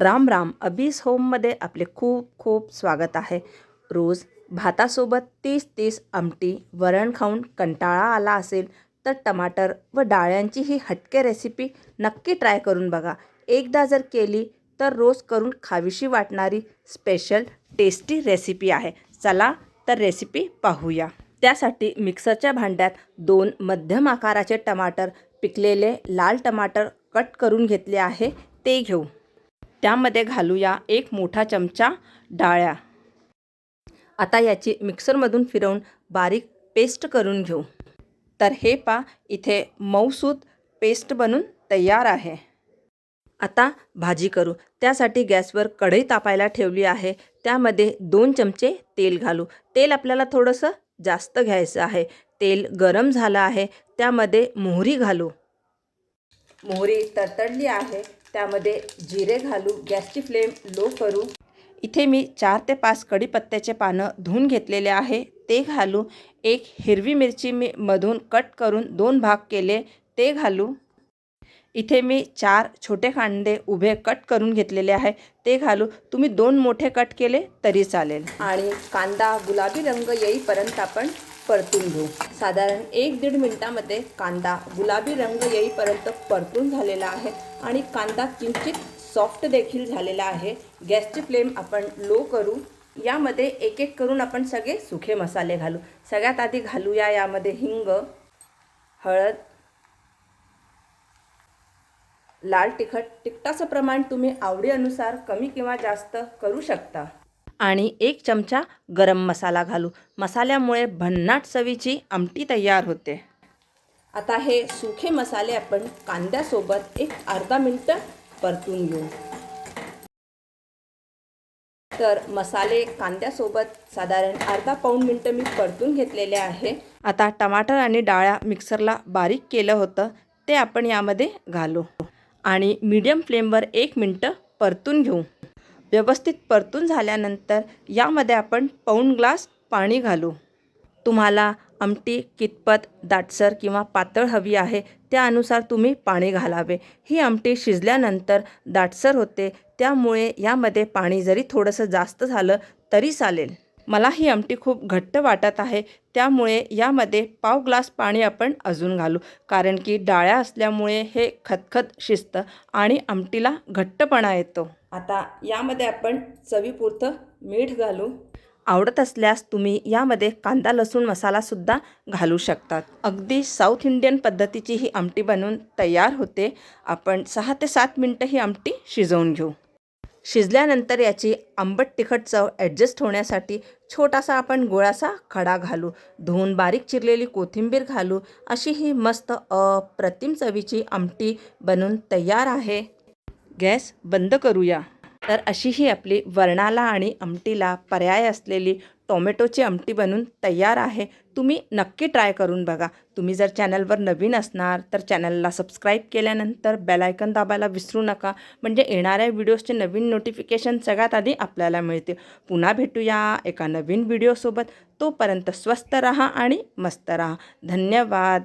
राम राम अबीस होममध्ये आपले खूप खूप स्वागत आहे. रोज भातासोबत तीस तीस आमटी वरण खाऊन कंटाळा आला असेल तर टमाटर व डाळ्यांची ही हटके रेसिपी नक्की ट्राय करून बघा. एकदा जर केली तर रोज करून खावीशी वाटणारी स्पेशल टेस्टी रेसिपी आहे. चला तर रेसिपी पाहूया. त्यासाठी मिक्सरच्या भांड्यात दोन मध्यम आकाराचे टमाटर पिकलेले लाल टमाटर कट करून घेतले आहे. ते घेऊ. त्यामध्ये घालूया एक मोठा चमचा डाळ्या. आता याची मिक्सरमधून फिरवून बारीक पेस्ट करून घेऊ. तर हे पा इथे मऊसूत पेस्ट बनून तयार आहे. आता भाजी करू. त्यासाठी गॅसवर कढई तापायला ठेवली आहे. त्यामध्ये दोन चमचे तेल घालू. तेल आपल्याला थोडंसं जास्त घ्यायचं आहे. तेल गरम झालं आहे. त्यामध्ये मोहरी घालू. मोहरी तडतडली आहे. त्यामध्ये जिरे घालू गॅसची फ्लेम लो करू. इथे मी चार ते पाच कढीपत्त्याचे पानं धुवून घेतलेले आहे. ते घालू. एक हिरवी मिरची मी मधून कट करून दोन भाग केले. ते घालू. इथे मी चार छोटे कांदे उभे कट करून घेतलेले आहे. ते घालू. तुम्ही दोन मोठे कट केले तरी चालेल. आणि कांदा गुलाबी रंग येईपर्यंत आपण परतून घेऊ. साधारण एक दीड मिनटामध्ये कांदा गुलाबी रंग येईपर्यंत परतून झालेला आहे आणि कांदा किंचित सॉफ्ट देखील झालेला आहे. गॅसची फ्लेम आपण लो करू. यामध्ये एक एक करून आपण सगळे सुखे मसाले घालू. सगळ्यात आधी घालूया यामध्ये हिंग हळद लाल तिखट. तिखटाचं प्रमाण तुम्ही आवडीनुसार कमी किंवा जास्त करू शकता. आणि एक चमचा गरम मसाला घालू. मसाल्यामुळे भन्नाट चवीची आमटी तयार होते. आता हे सुखे मसाले आपण कांद्यासोबत एक अर्धा मिनटं परतून घेऊ. तर मसाले कांद्यासोबत साधारण अर्धा पाऊण मिनटं मी परतून घेतलेले आहे. आता टमाटर आणि डाळ्या मिक्सरला बारीक केलं होतं ते आपण यामध्ये घालू. आणि मीडियम फ्लेमवर एक मिनटं परतून घेऊ. व्यवस्थित परतून झाल्यानंतर यामध्ये आपण पाऊण ग्लास पाणी घालू. तुम्हाला आमटी कितपत दाटसर किंवा पातळ हवी आहे त्यानुसार तुम्ही पाणी घालावे. ही आमटी शिजल्यानंतर दाटसर होते त्यामुळे यामध्ये पाणी जरी थोडंसं जास्त झालं तरी चालेल. मला ही आमटी खूप घट्ट वाटत आहे. त्यामुळे यामध्ये पाव ग्लास पाणी आपण अजून घालू. कारण की डाळ्या असल्यामुळे हे खतखत शिजतं आणि आमटीला घट्टपणा येतो. आता यामध्ये आपण चवीपुरतं मीठ घालू. आवडत असल्यास तुम्ही यामध्ये कांदा लसूण मसालासुद्धा घालू शकतात. अगदी साऊथ इंडियन पद्धतीची ही आमटी बनवून तयार होते. आपण सहा ते सात मिनटं ही आमटी शिजवून घेऊ. शिजल्यानंतर याची आंबट तिखट चव ॲडजस्ट होण्यासाठी छोटासा आपण गोळासा खडा घालू धुवून बारीक चिरलेली कोथिंबीर घालू अशी ही मस्त अप्रतिम चवीची आमटी बनून तयार आहे. गॅस बंद करूया. तर अशी ही आपली वरणाला आणि आमटीला पर्याय असलेली टोमॅटोची आमटी बनून तयार आहे. तुम्ही नक्की ट्राय करून बघा. तुम्ही जर चॅनलवर नवीन असणार तर चॅनलला सबस्क्राईब केल्यानंतर बेलायकन दाबायला विसरू नका. म्हणजे येणाऱ्या व्हिडिओजचे नवीन नोटिफिकेशन सगळ्यात आधी आपल्याला मिळते पुन्हा भेटूया एका नवीन व्हिडिओसोबत. तोपर्यंत स्वस्त रहा आणि मस्त रहा. धन्यवाद.